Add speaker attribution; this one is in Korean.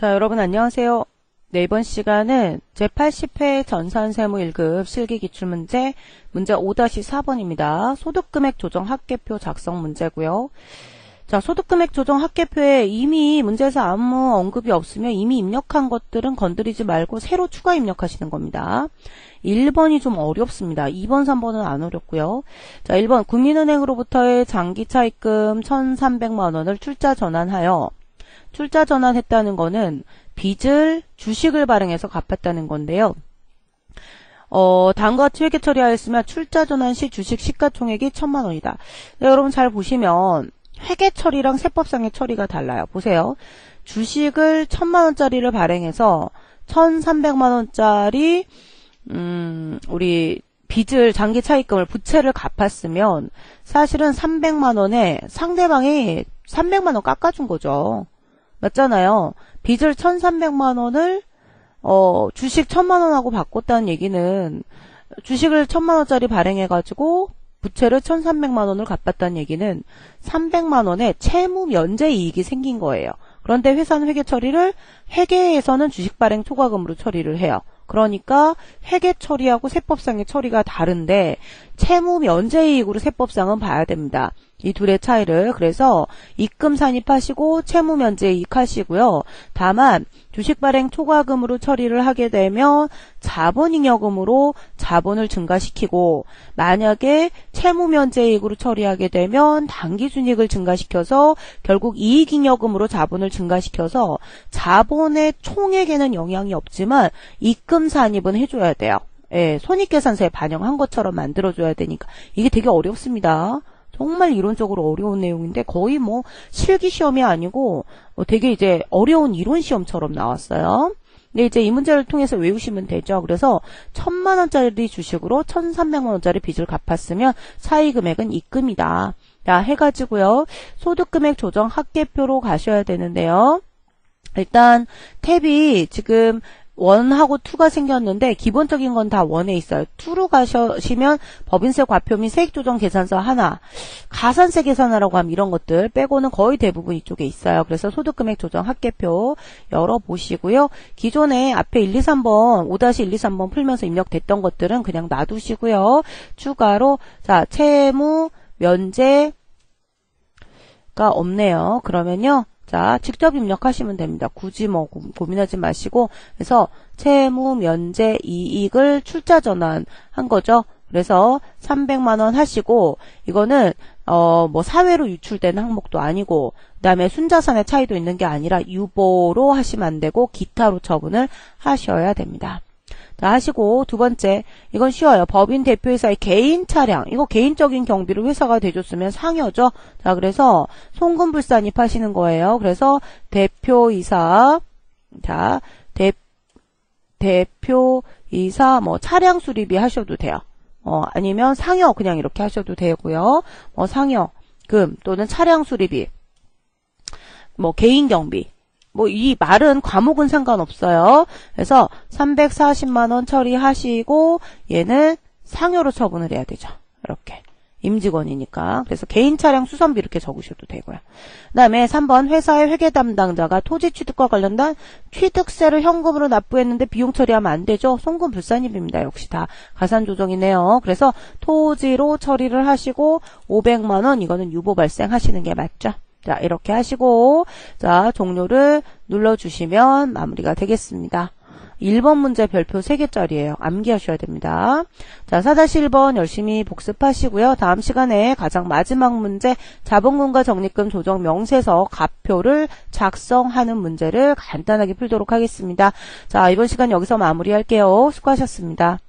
Speaker 1: 자, 여러분 안녕하세요. 네, 이번 시간은 제80회 전산세무 1급 실기기출문제 문제 5-4번입니다. 소득금액 조정 합계표 작성 문제고요. 자, 소득금액 조정 합계표에 이미 문제에서 아무 언급이 없으면 이미 입력한 것들은 건드리지 말고 새로 추가 입력하시는 겁니다. 1번이 좀 어렵습니다. 2번, 3번은 안 어렵고요. 자, 1번 국민은행으로부터의 장기차입금 1,300만 원을 출자 전환하여 출자 전환했다는 거는 빚을 주식을 발행해서 갚았다는 건데요. 어, 다음과 같이 회계 처리하였으면 출자 전환 시 주식 시가총액이 천만 원이다. 네, 여러분 잘 보시면 회계 처리랑 세법상의 처리가 달라요. 보세요. 주식을 천만 원짜리를 발행해서 천삼백만 원짜리 음, 우리 빚을 장기 차입금을 부채를 갚았으면 사실은 300만 원에 상대방이 300만 원 깎아준 거죠. 맞잖아요. 빚을 1,300만 원을 어, 주식 1,000만 원하고 바꿨다는 얘기는 주식을 1,000만 원짜리 발행해 가지고 부채를 1,300만 원을 갚았다는 얘기는 300만 원의 채무 면제 이익이 생긴 거예요. 그런데 회사는 회계 처리를 회계에서는 주식 발행 초과금으로 처리를 해요. 그러니까 회계 처리하고 세법상의 처리가 다른데 채무 면제 이익으로 세법상은 봐야 됩니다. 이 둘의 차이를 그래서 입금 산입하시고 채무 면제 이익 하시고요. 다만 주식 발행 초과금으로 처리를 하게 되면 자본잉여금으로 자본을 증가시키고 만약에 채무 면제 이익으로 처리하게 되면 당기순이익을 증가시켜서 결국 이익잉여금으로 자본을 증가시켜서 자본의 총액에는 영향이 없지만 입금 산입은 해줘야 돼요. 예, 손익계산서에 반영한 것처럼 만들어줘야 되니까 이게 되게 어렵습니다. 정말 이론적으로 어려운 내용인데 거의 뭐 실기 시험이 아니고 뭐 되게 이제 어려운 이론 시험처럼 나왔어요. 근데 이제 이 문제를 통해서 외우시면 되죠. 그래서 천만 원짜리 주식으로 천삼백만 원짜리 빚을 갚았으면 사이 금액은 입금이다. 자, 해가지고요. 소득금액 조정 합계표로 가셔야 되는데요. 일단 탭이 지금 원하고 투가 생겼는데 기본적인 건 다 원에 있어요. 투로 가시면 법인세 과표 및 세액조정 계산서 하나, 가산세 계산하라고 하면 이런 것들 빼고는 거의 대부분 이쪽에 있어요. 그래서 소득금액 조정 합계표 열어보시고요. 기존에 앞에 1, 2, 3번 5-1, 2, 3번 풀면서 입력됐던 것들은 그냥 놔두시고요. 추가로 자 채무 면제 가 없네요. 그러면요. 자, 직접 입력하시면 됩니다. 굳이 뭐 고 민하지 마시고 그래서 채무 면제 이익을 출자 전환한 거죠. 그래서 300만 원 하시고 이거는 어 뭐 사회로 유출된 항목도 아니고 그다음에 순자산의 차이도 있는 게 아니라 유보로 하시면 안 되고 기타로 처분을 하셔야 됩니다. 자, 하시고 두 번째 이건 쉬워요. 법인 대표이사의 개인 차량 이거 개인적인 경비를 회사가 대줬으면 상여죠. 자 그래서 송금불산입 하시는 거예요. 그래서 대표이사 자 대, 대표이사 뭐 차량 수리비 하셔도 돼요. 어, 아니면 상여 그냥 이렇게 하셔도 되고요. 뭐 상여 금 또는 차량 수리비 뭐 개인 경비 뭐 이 말은 과목은 상관없어요. 그래서 340만 원 처리하시고 얘는 상여로 처분을 해야 되죠. 이렇게. 임직원이니까. 그래서 개인 차량 수선비 이렇게 적으셔도 되고요. 그 다음에 3번 회사의 회계 담당자가 토지 취득과 관련된 취득세를 현금으로 납부했는데 비용 처리하면 안 되죠. 송금 불산입입니다. 역시 다 가산 조정이네요. 그래서 토지로 처리를 하시고 500만 원 이거는 유보 발생하시는 게 맞죠. 자 이렇게 하시고 자 종료를 눌러주시면 마무리가 되겠습니다. 1번 문제 별표 3개짜리예요. 암기하셔야 됩니다. 자, 4-1번 열심히 복습하시고요. 다음 시간에 가장 마지막 문제 자본금과 적립금 조정 명세서 가표를 작성하는 문제를 간단하게 풀도록 하겠습니다. 자, 이번 시간 여기서 마무리할게요. 수고하셨습니다.